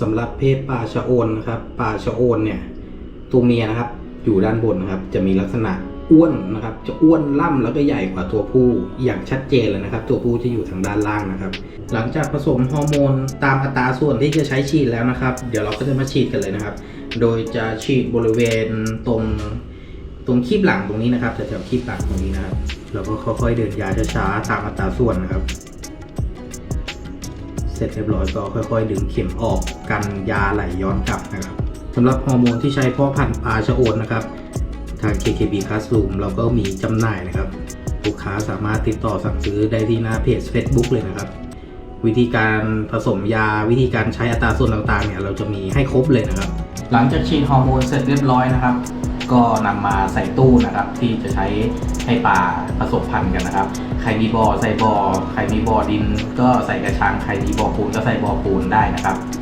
สำหรับเพศปลาชะโอนนะครับปลาชะโอนเนี่ยตัวเมียนะครับอยู่ด้านบนนะครับ จะมีลักษณะอ้วนนะครับ จะอ้วนล่ำแล้วก็ใหญ่กว่าตัวผู้อย่างชัดเจนเลยนะครับ ตัวผู้จะอยู่ทางด้านล่างนะครับ หลังจากผสมฮอร์โมนตามอัตราส่วนที่จะใช้ฉีดแล้วนะครับ เดี๋ยวเราก็จะมาฉีดกันเลยนะครับ โดยจะฉีดบริเวณตรงตรงคีบหลังตรงนี้นะครับแถวๆคีบหลังตรงนี้นะครับแล้วก็ค่อยๆเดินยาช้าๆตามอัตราส่วนนะครับ เสร็จเรียบร้อยก็ค่อย ๆ ดึงเข็มออกกันยาไหลย้อนกลับนะครับสำหรับฮอร์โมนที่ใช้เพาะพันธุ์ปลาชะโอนนะครับ ทาง KKB Classroom เราก็มีจำหน่ายนะครับ ลูกค้าสามารถติดต่อสั่งซื้อได้ที่หน้าเพจ Facebook เลยนะครับ วิธีการผสมยาวิธีการใช้อัตราส่วนต่างๆเนี่ยเราจะมีให้ครบเลยนะครับ หลังจากฉีดฮอร์โมนเสร็จเรียบร้อยนะครับ ก็นำมาใส่ตู้นะครับ ที่จะใช้ให้ปลาผสมพันธุ์กันนะครับ ใครมีบ่อใส่บ่อใครมีบ่อดิน ก็ใส่กระชังใครมีบ่อปูนก็ใส่บ่อปูนได้นะครับ